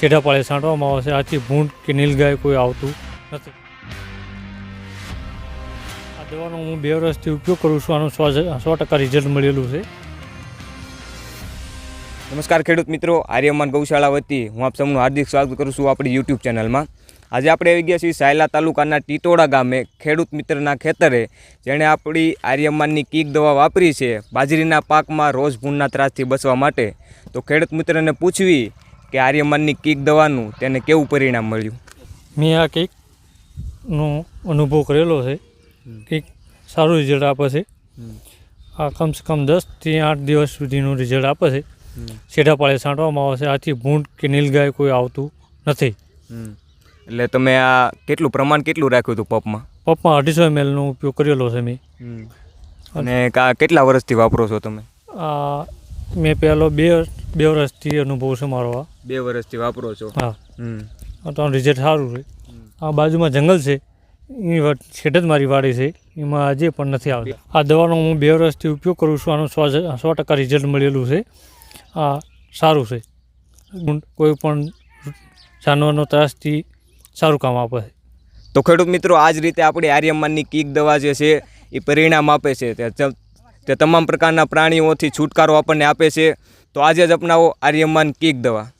છેડા પાળે છાંટવામાં આવે છે. આથી ભૂંડ કે નીલગાય કોઈ આવતું નથી. આ દવાનો હું બે વર્ષથી ઉપયોગ કરું છું. આનું સો ટકા રિઝલ્ટ મળેલું છે. નમસ્કાર ખેડૂત મિત્રો. આર્યમાન ગૌશાળા વતી હું આપ સૌનું હાર્દિક સ્વાગત કરું છું આપણી યુટ્યુબ ચેનલમાં. આજે આપણે આવી ગયા છીએ સાયલા તાલુકાના ટીટોડા ગામે. ખેડૂત મિત્રના ખેતરે જેણે આપણી આર્યમાનની કીક દવા વાપરી છે. બાજરીના પાકમાં રોજ ભૂંડના ત્રાસથી બચવા માટે. તો ખેડૂત મિત્રને પૂછવી કે આર્યમાનની કીક દવાનું તેને કેવું પરિણામ મળ્યું? મેં આ કેકનો અનુભવ કરેલો છે. કેક સારું રિઝલ્ટ આપે છે. આ કમસે કમ દસથી આઠ દિવસ સુધીનું રિઝલ્ટ આપે છે. છેડા પાળે છાંટવામાં આવે છે. આથી ભૂંડ કે નીલગાય કોઈ આવતું નથી. એટલે તમે આ કેટલું પ્રમાણ કેટલું રાખ્યું હતું પપમાં? પપમાં અઢીસો એમએલનો ઉપયોગ કરેલો છે મેં. અને કા કેટલા વર્ષથી વાપરો છો તમે? આ મેં પહેલો બે બે વર્ષથી અનુભવ છે મારો આ. બે વર્ષથી વાપરો છો? હા. તો રિઝલ્ટ સારું છે. આ બાજુમાં જંગલ છે. એની છેટ જ મારી વાડી છે. એમાં આજે પણ નથી આવતા. આ દવાનો હું બે વર્ષથી ઉપયોગ કરું છું. આનું સો સો ટકા રિઝલ્ટ મળેલું છે. આ સારું છે. કોઈ પણ જાનવરનો ત્રાસથી સારું કામ આપે છે. તો ખેડૂત મિત્રો આ જ રીતે આપણી આર્યમાનની કીક દવા જે છે એ પરિણામ આપે છે. તે તમામ પ્રકારના પ્રાણીઓથી છુટકારો આપણને આપે છે. તો આજે જ અપનાવો આર્યમાન કીક દવા.